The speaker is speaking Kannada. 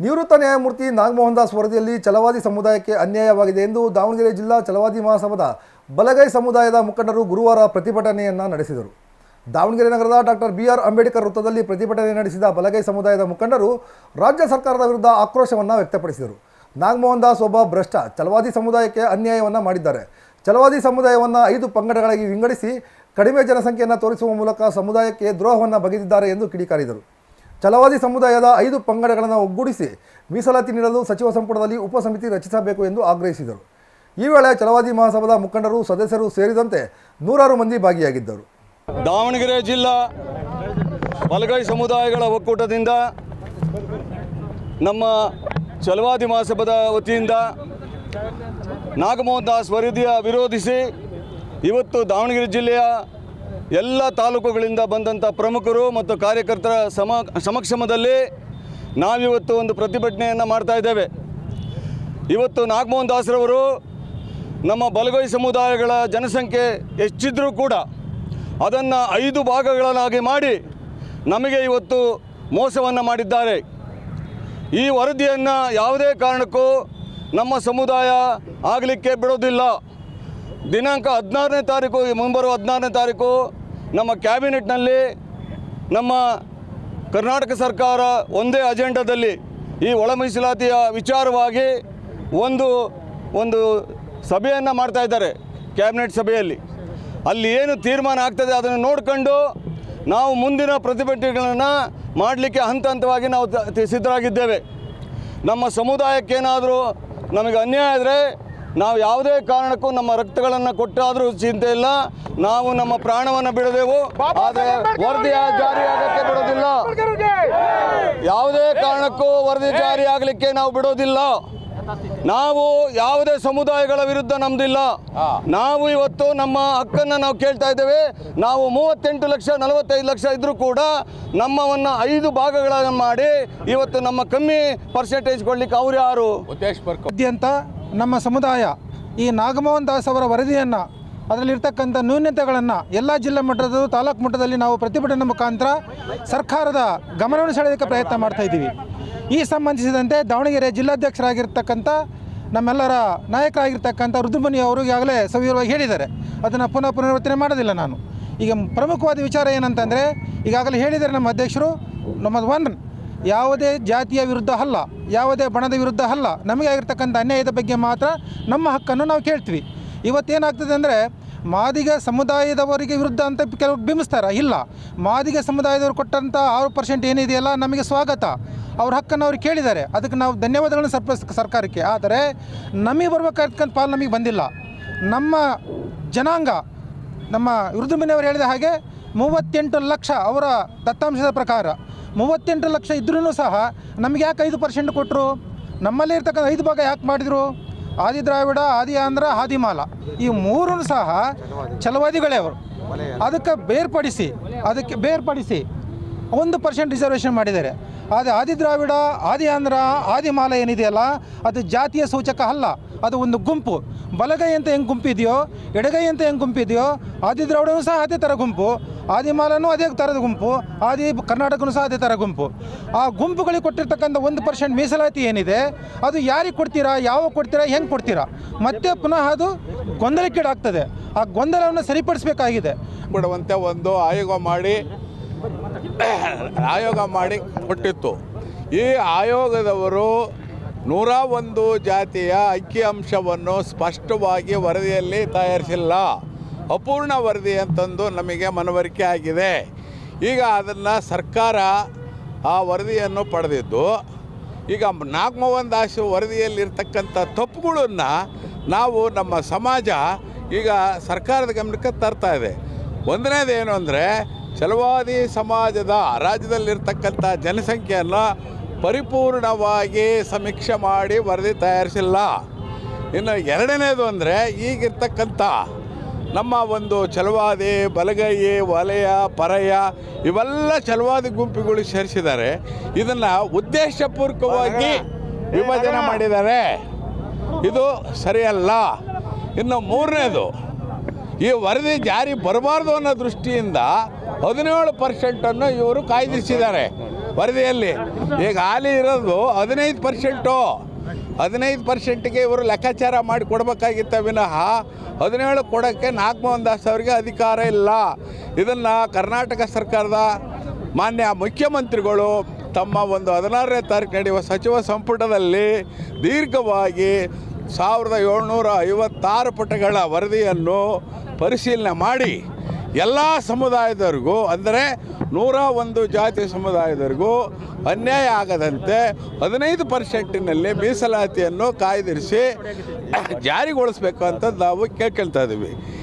ನಿವೃತ್ತ ನ್ಯಾಯಮೂರ್ತಿ ನಾಗಮೋಹನ್ ದಾಸ್ ವರದಿಯಲ್ಲಿ ಛಲವಾದಿ ಸಮುದಾಯಕ್ಕೆ ಅನ್ಯಾಯವಾಗಿದೆ ಎಂದು ದಾವಣಗೆರೆ ಜಿಲ್ಲಾ ಚಲವಾದಿ ಮಹಾಸಭಾದ ಬಲಗೈ ಸಮುದಾಯದ ಮುಖಂಡರು ಗುರುವಾರ ಪ್ರತಿಭಟನೆಯನ್ನು ನಡೆಸಿದರು. ದಾವಣಗೆರೆ ನಗರದ ಡಾಕ್ಟರ್ ಬಿ ಆರ್ ಅಂಬೇಡ್ಕರ್ ವೃತ್ತದಲ್ಲಿ ಪ್ರತಿಭಟನೆ ನಡೆಸಿದ ಬಲಗೈ ಸಮುದಾಯದ ಮುಖಂಡರು ರಾಜ್ಯ ಸರ್ಕಾರದ ವಿರುದ್ಧ ಆಕ್ರೋಶವನ್ನು ವ್ಯಕ್ತಪಡಿಸಿದರು. ನಾಗಮೋಹನ್ ದಾಸ್ ಒಬ್ಬ ಭ್ರಷ್ಟ ಚಲವಾದಿ ಸಮುದಾಯಕ್ಕೆ ಅನ್ಯಾಯವನ್ನು ಮಾಡಿದ್ದಾರೆ. ಚಲವಾದಿ ಸಮುದಾಯವನ್ನು ಐದು ಪಂಗಡಗಳಾಗಿ ವಿಂಗಡಿಸಿ ಕಡಿಮೆ ಜನಸಂಖ್ಯೆಯನ್ನು ತೋರಿಸುವ ಮೂಲಕ ಸಮುದಾಯಕ್ಕೆ ದ್ರೋಹವನ್ನು ಬಗೆದಿದ್ದಾರೆ ಎಂದು ಕಿಡಿಕಾರಿದರು. ಛಲವಾದಿ ಸಮುದಾಯದ ಐದು ಪಂಗಡಗಳನ್ನು ಒಗ್ಗೂಡಿಸಿ ಮೀಸಲಾತಿ ನೀಡಲು ಸಚಿವ ಸಂಪುಟದಲ್ಲಿ ಉಪಸಮಿತಿ ರಚಿಸಬೇಕು ಎಂದು ಆಗ್ರಹಿಸಿದರು. ಈ ವೇಳೆ ಛಲವಾದಿ ಮಹಾಸಭಾದ ಮುಖಂಡರು, ಸದಸ್ಯರು ಸೇರಿದಂತೆ ನೂರಾರು ಮಂದಿ ಭಾಗಿಯಾಗಿದ್ದರು. ದಾವಣಗೆರೆ ಜಿಲ್ಲಾ ಬಲಗೈ ಸಮುದಾಯಗಳ ಒಕ್ಕೂಟದಿಂದ ನಮ್ಮ ಚಲವಾದಿ ಮಹಾಸಭಾದ ವತಿಯಿಂದ ನಾಗಮೋಹನ್ ದಾಸ್ ವರದಿಯ ವಿರೋಧಿಸಿ ಇವತ್ತು ದಾವಣಗೆರೆ ಜಿಲ್ಲೆಯ ಎಲ್ಲ ತಾಲೂಕುಗಳಿಂದ ಬಂದಂಥ ಪ್ರಮುಖರು ಮತ್ತು ಕಾರ್ಯಕರ್ತರ ಸಮ ಸಮಕ್ಷಮದಲ್ಲಿ ನಾವಿವತ್ತು ಒಂದು ಪ್ರತಿಭಟನೆಯನ್ನು ಮಾಡ್ತಾ ಇದ್ದೇವೆ. ಇವತ್ತು ನಾಗಮೋಹನ್ ದಾಸ್ರವರು ನಮ್ಮ ಬಲಗೈ ಸಮುದಾಯಗಳ ಜನಸಂಖ್ಯೆ ಹೆಚ್ಚಿದ್ರೂ ಕೂಡ ಅದನ್ನು ಐದು ಭಾಗಗಳನ್ನಾಗಿ ಮಾಡಿ ನಮಗೆ ಇವತ್ತು ಮೋಸವನ್ನು ಮಾಡಿದ್ದಾರೆ. ಈ ವರದಿಯನ್ನು ಯಾವುದೇ ಕಾರಣಕ್ಕೂ ನಮ್ಮ ಸಮುದಾಯ ಆಗಲಿಕ್ಕೆ ಬಿಡೋದಿಲ್ಲ. ದಿನಾಂಕ ಹದಿನಾರನೇ ತಾರೀಕು ಮುಂಬರುವ ಹದಿನಾರನೇ ತಾರೀಕು ನಮ್ಮ ಕ್ಯಾಬಿನೆಟ್ನಲ್ಲಿ ನಮ್ಮ ಕರ್ನಾಟಕ ಸರ್ಕಾರ ಒಂದೇ ಅಜೆಂಡಾದಲ್ಲಿ ಈ ಒಳ ಮೀಸಲಾತಿಯ ವಿಚಾರವಾಗಿ ಒಂದು ಒಂದು ಸಭೆಯನ್ನು ಮಾಡ್ತಾ ಇದ್ದಾರೆ ಕ್ಯಾಬಿನೆಟ್ ಸಭೆಯಲ್ಲಿ. ಅಲ್ಲಿ ಏನು ತೀರ್ಮಾನ ಆಗ್ತದೆ ಅದನ್ನು ನೋಡಿಕೊಂಡು ನಾವು ಮುಂದಿನ ಪ್ರತಿಭಟನೆಗಳನ್ನು ಮಾಡಲಿಕ್ಕೆ ಹಂತ ಹಂತವಾಗಿ ನಾವು ಸಿದ್ಧರಾಗಿದ್ದೇವೆ. ನಮ್ಮ ಸಮುದಾಯಕ್ಕೇನಾದರೂ ನಮಗೆ ಅನ್ಯಾಯ ಆದರೆ ನಾವು ಯಾವುದೇ ಕಾರಣಕ್ಕೂ ನಮ್ಮ ರಕ್ತಗಳನ್ನು ಕೊಟ್ಟಾದರೂ ಚಿಂತೆ ಇಲ್ಲ. ನಾವು ನಮ್ಮ ಪ್ರಾಣವನ್ನು ಬಿಡದೆವು. ಆದರೆ ವರದಿಯ ಜಾರಿಯಾಗಕ್ಕೆ ಬಿಡೋದಿಲ್ಲ. ಯಾವುದೇ ಕಾರಣಕ್ಕೂ ವರದಿ ಜಾರಿಯಾಗಲಿಕ್ಕೆ ನಾವು ಬಿಡೋದಿಲ್ಲ. ನಾವು ಯಾವುದೇ ಸಮುದಾಯಗಳ ವಿರುದ್ಧ ನಮ್ದಿಲ್ಲ. ನಾವು ಇವತ್ತು ನಮ್ಮ ಹಕ್ಕನ್ನು ನಾವು ಕೇಳ್ತಾ ಇದ್ದೇವೆ. ನಾವು ಮೂವತ್ತೆಂಟು ಲಕ್ಷ ನಲವತ್ತೈದು ಲಕ್ಷ ಇದ್ದರೂ ಕೂಡ ನಮ್ಮವನ್ನು ಐದು ಭಾಗಗಳನ್ನು ಮಾಡಿ ಇವತ್ತು ನಮ್ಮ ಕಮ್ಮಿ ಪರ್ಸೆಂಟೇಜ್ ಕೊಡ್ಲಿಕ್ಕೆ ಅವ್ರು ಯಾರು? ಆದ್ಯಂತ ನಮ್ಮ ಸಮುದಾಯ ಈ ನಾಗಮೋಹನ್ ದಾಸ್ ಅವರ ವರದಿಯನ್ನು ಅದರಲ್ಲಿರ್ತಕ್ಕಂಥ ನ್ಯೂನ್ಯತೆಗಳನ್ನು ಎಲ್ಲ ಜಿಲ್ಲಾ ಮಟ್ಟದ ತಾಲೂಕು ಮಟ್ಟದಲ್ಲಿ ನಾವು ಪ್ರತಿಭಟನೆ ಮುಖಾಂತರ ಸರ್ಕಾರದ ಗಮನವನ್ನು ಸೆಳೆಯೋದಕ್ಕೆ ಪ್ರಯತ್ನ ಮಾಡ್ತಾ ಇದ್ದೀವಿ. ಈ ಸಂಬಂಧಿಸಿದಂತೆ ದಾವಣಗೆರೆ ಜಿಲ್ಲಾಧ್ಯಕ್ಷರಾಗಿರ್ತಕ್ಕಂಥ ನಮ್ಮೆಲ್ಲರ ನಾಯಕರಾಗಿರ್ತಕ್ಕಂಥ ರುದ್ರಮುನಿ ಅವರು ಈಗಾಗಲೇ ಸವಿವರವಾಗಿ ಹೇಳಿದ್ದಾರೆ. ಅದನ್ನು ಪುನಃ ಪುನರಾವರ್ತನೆ ಮಾಡೋದಿಲ್ಲ ನಾನು. ಈಗ ಪ್ರಮುಖವಾದ ವಿಚಾರ ಏನಂತಂದರೆ, ಈಗಾಗಲೇ ಹೇಳಿದ್ದಾರೆ ನಮ್ಮ ಅಧ್ಯಕ್ಷರು, ನಮ್ಮದು ಒನ್ ಯಾವುದೇ ಜಾತಿಯ ವಿರುದ್ಧ ಅಲ್ಲ, ಯಾವುದೇ ಬಣದ ವಿರುದ್ಧ ಅಲ್ಲ, ನಮಗೆ ಆಗಿರ್ತಕ್ಕಂಥ ಅನ್ಯಾಯದ ಬಗ್ಗೆ ಮಾತ್ರ ನಮ್ಮ ಹಕ್ಕನ್ನು ನಾವು ಕೇಳ್ತೀವಿ. ಇವತ್ತೇನಾಗ್ತದೆ ಅಂದರೆ, ಮಾದಿಗ ಸಮುದಾಯದವರಿಗೆ ವಿರುದ್ಧ ಅಂತ ಕೆಲವರು ಬಿಂಬಿಸ್ತಾರೆ? ಇಲ್ಲ. ಮಾದಿಗ ಸಮುದಾಯದವರು ಕೊಟ್ಟಂಥ ಆರು ಪರ್ಸೆಂಟ್ ಏನಿದೆಯಲ್ಲ, ನಮಗೆ ಸ್ವಾಗತ. ಅವ್ರ ಹಕ್ಕನ್ನು ಅವ್ರು ಕೇಳಿದ್ದಾರೆ. ಅದಕ್ಕೆ ನಾವು ಧನ್ಯವಾದಗಳನ್ನು ಸರ್ಪ ಸರ್ಕಾರಕ್ಕೆ. ಆದರೆ, ನಮಗೆ ಬರಬೇಕಾಗಿರ್ತಕ್ಕಂಥ ಪಾಲು ನಮಗೆ ಬಂದಿಲ್ಲ. ನಮ್ಮ ಜನಾಂಗ, ನಮ್ಮ ವಿರುದ್ಧ ಮನೆಯವರು ಹೇಳಿದ ಹಾಗೆ ಮೂವತ್ತೆಂಟು ಲಕ್ಷ ಅವರ ದತ್ತಾಂಶದ ಪ್ರಕಾರ ಮೂವತ್ತೆಂಟು ಲಕ್ಷ ಇದ್ರೂ ಸಹ ನಮಗೆ ಯಾಕೆ ಐದು ಪರ್ಸೆಂಟ್ ಕೊಟ್ಟರು ನಮ್ಮಲ್ಲಿ ಇರ್ತಕ್ಕಂಥ ಐದು ಭಾಗ ಯಾಕೆ ಮಾಡಿದರು? ಆದಿ ದ್ರಾವಿಡ ಆದಿ ಆಂಧ್ರ ಆದಿಮಾಲ ಈ ಮೂರೂ ಸಹ ಛಲವಾದಿಗಳೇ ಅವರು. ಅದಕ್ಕೆ ಬೇರ್ಪಡಿಸಿ ಅದಕ್ಕೆ ಬೇರ್ಪಡಿಸಿ ಒಂದು ಪರ್ಸೆಂಟ್ ರಿಸರ್ವೇಷನ್ ಮಾಡಿದ್ದಾರೆ. ಆದರೆ ಆದಿ ದ್ರಾವಿಡ ಆದಿ ಆಂಧ್ರ ಆದಿಮಾಲ ಏನಿದೆಯಲ್ಲ, ಅದು ಜಾತಿಯ ಸೂಚಕ ಅಲ್ಲ. ಅದು ಒಂದು ಗುಂಪು. ಬಲಗೈ ಅಂತ ಹೆಂಗೆ ಗುಂಪಿದೆಯೋ, ಎಡಗೈ ಅಂತ ಹೆಂಗೆ ಗುಂಪಿದೆಯೋ ಆದಿ ದ್ರಾವಿಡನೂ ಸಹ ಅದೇ ಥರ ಗುಂಪು. ಆದಿಮಾಲನೂ ಅದೇ ಥರದ ಗುಂಪು. ಆದಿ ಕರ್ನಾಟಕನೂ ಸಹ ಅದೇ ಥರ ಗುಂಪು. ಆ ಗುಂಪುಗಳಿಗೆ ಕೊಟ್ಟಿರ್ತಕ್ಕಂಥ ಒಂದು ಪರ್ಸೆಂಟ್ ಮೀಸಲಾತಿ ಏನಿದೆ, ಅದು ಯಾರಿಗೆ ಕೊಡ್ತೀರಾ ಯಾವಾಗ ಕೊಡ್ತೀರಾ, ಹೆಂಗೆ ಕೊಡ್ತೀರಾ? ಮತ್ತೆ ಪುನಃ ಅದು ಗೊಂದಲಕ್ಕೀಡಾಗ್ತದೆ. ಆ ಗೊಂದಲವನ್ನು ಸರಿಪಡಿಸಬೇಕಾಗಿದೆ. ಬಿಡುವಂತೆ ಒಂದು ಆಯೋಗ ಮಾಡಿ ಆಯೋಗ ಮಾಡಿ ಕೊಟ್ಟಿತ್ತು. ಈ ಆಯೋಗದವರು ನೂರ ಒಂದು ಜಾತಿಯ ಅಂಕಿಅಂಶವನ್ನು ಸ್ಪಷ್ಟವಾಗಿ ವರದಿಯಲ್ಲಿ ತಯಾರಿಸಿಲ್ಲ. ಅಪೂರ್ಣ ವರದಿ ಅಂತಂದು ನಮಗೆ ಮನವರಿಕೆ ಆಗಿದೆ. ಈಗ ಅದನ್ನು ಸರ್ಕಾರ ಆ ವರದಿಯನ್ನು ಪಡೆದಿದ್ದು, ಈಗ ನಾಗಮೋಹನ್ ದಾಸ್ ವರದಿಯಲ್ಲಿರ್ತಕ್ಕಂಥ ತಪ್ಪುಗಳನ್ನು ನಾವು ನಮ್ಮ ಸಮಾಜ ಈಗ ಸರ್ಕಾರದ ಗಮನಕ್ಕೆ ತರ್ತಾ ಇದೆ. ಒಂದನೇದೇನು ಅಂದರೆ ಛಲವಾದಿ ಸಮಾಜದ ರಾಜ್ಯದಲ್ಲಿರ್ತಕ್ಕಂಥ ಜನಸಂಖ್ಯೆಯನ್ನು ಪರಿಪೂರ್ಣವಾಗಿ ಸಮೀಕ್ಷೆ ಮಾಡಿ ವರದಿ ತಯಾರಿಸಿಲ್ಲ. ಇನ್ನು ಎರಡನೇದು ಅಂದರೆ ಈಗಿರ್ತಕ್ಕಂಥ ನಮ್ಮ ಒಂದು ಚಲವಾದಿ ಬಲಗೈ ವಲಯ ಪರಯ ಇವೆಲ್ಲ ಚಲವಾದಿ ಗುಂಪುಗಳು ಸೇರಿಸಿದ್ದಾರೆ. ಇದನ್ನು ಉದ್ದೇಶಪೂರ್ವಕವಾಗಿ ವಿಭಜನೆ ಮಾಡಿದ್ದಾರೆ. ಇದು ಸರಿಯಲ್ಲ. ಇನ್ನು ಮೂರನೇದು ಈ ವರದಿ ಜಾರಿ ಬರಬಾರ್ದು ಅನ್ನೋ ದೃಷ್ಟಿಯಿಂದ ಹದಿನೇಳು ಪರ್ಸೆಂಟನ್ನು ಇವರು ಕಾಯ್ದಿರಿಸಿದ್ದಾರೆ ವರದಿಯಲ್ಲಿ. ಈಗ ಹಾಲಿ ಇರೋದು ಹದಿನೈದು ಪರ್ಸೆಂಟು. ಹದಿನೈದು ಪರ್ಸೆಂಟ್ಗೆ ಇವರು ಲೆಕ್ಕಾಚಾರ ಮಾಡಿ ಕೊಡಬೇಕಾಗಿತ್ತ ವಿನಃ ಹದಿನೇಳು ಕೊಡೋಕ್ಕೆ ನಾಗಮೋಹನ್ ದಾಸ್ ಅವರಿಗೆ ಅಧಿಕಾರ ಇಲ್ಲ. ಇದನ್ನು ಕರ್ನಾಟಕ ಸರ್ಕಾರದ ಮಾನ್ಯ ಮುಖ್ಯಮಂತ್ರಿಗಳು ತಮ್ಮ ಒಂದು ಹದಿನಾರನೇ ತಾರೀಕು ನಡೆಯುವ ಸಚಿವ ಸಂಪುಟದಲ್ಲಿ ದೀರ್ಘವಾಗಿ ಸಾವಿರದ ಏಳ್ನೂರ ಐವತ್ತಾರು ಪುಟಗಳ ವರದಿಯನ್ನು ಪರಿಶೀಲನೆ ಮಾಡಿ ಎಲ್ಲ ಸಮುದಾಯದವ್ರಿಗೂ, ಅಂದರೆ ನೂರ ಒಂದು ಜಾತಿ ಸಮುದಾಯದವರಿಗೂ ಅನ್ಯಾಯ ಆಗದಂತೆ ಹದಿನೈದು ಪರ್ಸೆಂಟಿನಲ್ಲಿ ಮೀಸಲಾತಿಯನ್ನು ಕಾಯ್ದಿರಿಸಿ ಜಾರಿಗೊಳಿಸಬೇಕು ಅಂತ ನಾವು ಕೇಳ್ಕೊಳ್ತಾ ಇದ್ದೀವಿ.